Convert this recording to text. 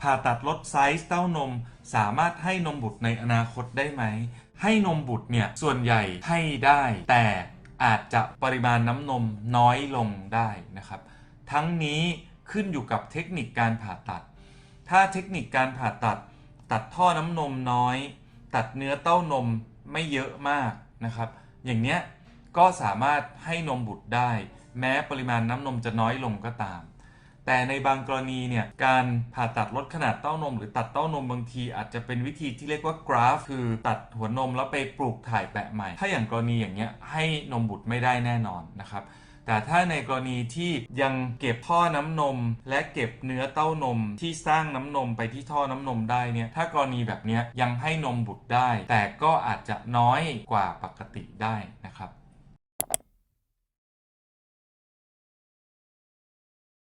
ผ่าตัดลดไซส์เต้านม สามารถให้นมบุตรในอนาคตได้ไหม ให้นมบุตรเนี่ย ส่วนใหญ่ให้ได้ แต่อาจจะปริมาณน้ำนมน้อยลงได้นะครับ ทั้งนี้ขึ้นอยู่กับเทคนิคการผ่าตัด ถ้าเทคนิคการผ่าตัด ตัดท่อน้ำนมน้อย ตัดเนื้อเต้านมไม่เยอะมากนะครับ อย่างเนี้ยก็สามารถให้นมบุตรได้ แม้ปริมาณน้ำนมจะน้อยลงก็ตาม แต่ในบางกรณีเนี่ยการผ่าตัดลดขนาดเต้านม หรือตัดเต้านมบางที อาจจะเป็นวิธีที่เรียกว่ากราฟ คือตัดหัวนมแล้วไปปลูกถ่ายแปะใหม่ ถ้าอย่างกรณีอย่างเงี้ยให้นมบุตรไม่ได้แน่นอนนะครับแต่ถ้าในกรณีที่ยังเก็บท่อน้ำนม และเก็บเนื้อเต้านมที่สร้างน้ำนมไปที่ท่อน้ำนมได้เนี่ย ถ้ากรณีแบบเนี้ยยังให้นมบุตรได้ แต่ก็อาจจะน้อยกว่าปกติได้